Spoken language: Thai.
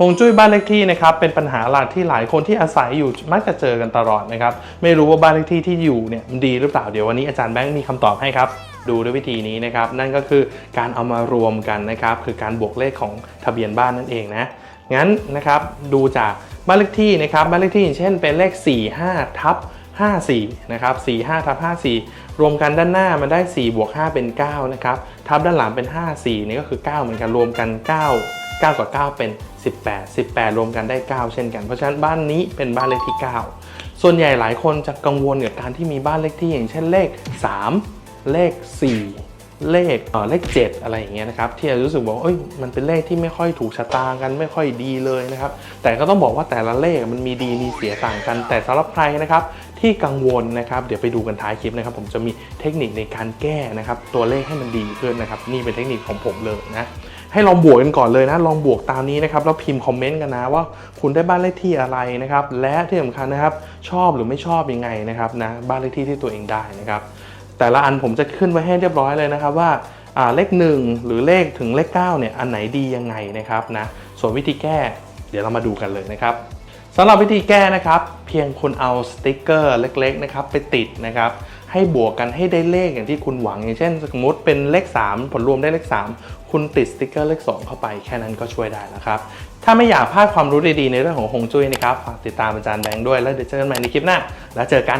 ฮวงจุ้ยบ้านเลขที่นะครับเป็นปัญหาหลักที่หลายคนที่อาศัยอยู่มักจะเจอกันตลอดนะครับไม่รู้ว่าบ้านเลขที่ที่อยู่เนี่ยมันดีหรือเปล่าเดี๋ยววันนี้อาจารย์แบงค์มีคำตอบให้ครับดูด้วยวิธีนี้นะครับนั่นก็คือการเอามารวมกันนะครับคือการบวกเลขของทะเบียนบ้านนั่นเองนะงั้นนะครับดูจากบ้านเลขที่นะครับบ้านเลขที่อย่างเช่นเป็นเลข 45ทับ54นะครับ45ทับ54 รวมกันด้านหน้ามันได้4บวก5เป็น9นะครับทับด้านหลังเป็น 54นี่ก็คือ 9 เหมือนกันรวมกัน 9 9 กับ 9 เป็น 18 18 รวมกันได้ 9 เช่นกัน เพราะฉะนั้นบ้านนี้เป็นบ้านเลขที่ 9 ส่วนใหญ่หลายคนจะกังวลกับการที่มีบ้านเลขที่อย่างเช่นเลข 3 เลข 4 เลขเออเลข 7 อะไรอย่างเงี้ยนะครับ ที่เรารู้สึกบอกว่าเอ้ยมันเป็นเลขที่ไม่ค่อยถูกชะตากันไม่ค่อยดีเลยนะครับ แต่ก็ต้องบอกว่าแต่ละเลขมันมีดีมีเสียต่างกัน แต่สำหรับใครนะครับที่กังวลนะครับ เดี๋ยวไปดูกันท้ายคลิปนะครับ ผมจะมีเทคนิคในการแก้นะครับ ตัวเลขให้มันดีขึ้นนะครับ นี่เป็นเทคนิคของผมเลยนะ ให้ลองบวกกันก่อนเลยนะ ลองบวกตามนี้นะครับ แล้วพิมพ์คอมเมนต์กันนะว่าคุณได้บ้านเลขที่อะไรนะครับ และที่สำคัญนะครับ ชอบหรือไม่ชอบยังไงนะครับนะ บ้านเลขที่ที่ตัวเองได้นะครับ แต่ละอันผมจะขึ้นไว้ให้เรียบร้อยเลยนะครับว่าอ่าเลข 1 หรือเลขถึงเลข9เนี่ยอันไหนดียังไงนะครับนะ ส่วนวิธีแก้ เดี๋ยวเรามาดูกันเลยนะครับสำหรับวิธีแก้นะครับ เพียงคุณเอาสติกเกอร์เล็กๆนะครับไปติดนะครับ ให้บวกกันให้ได้เลขอย่างที่คุณหวัง อย่างเช่น สมมติเป็นเลข 3 ผลรวมได้เลข 3 คุณติดสติกเกอร์เลข 2 เข้าไปแค่นั้นก็ช่วยได้แล้วครับ ถ้าไม่อยากพลาดความรู้ดีๆ ในเรื่องของฮงจุ้ยนะครับ ฝากติดตามอาจารย์แบงค์ด้วยแล้วเดี๋ยวเจอกันใหม่ในคลิปหน้า แล้วเจอกัน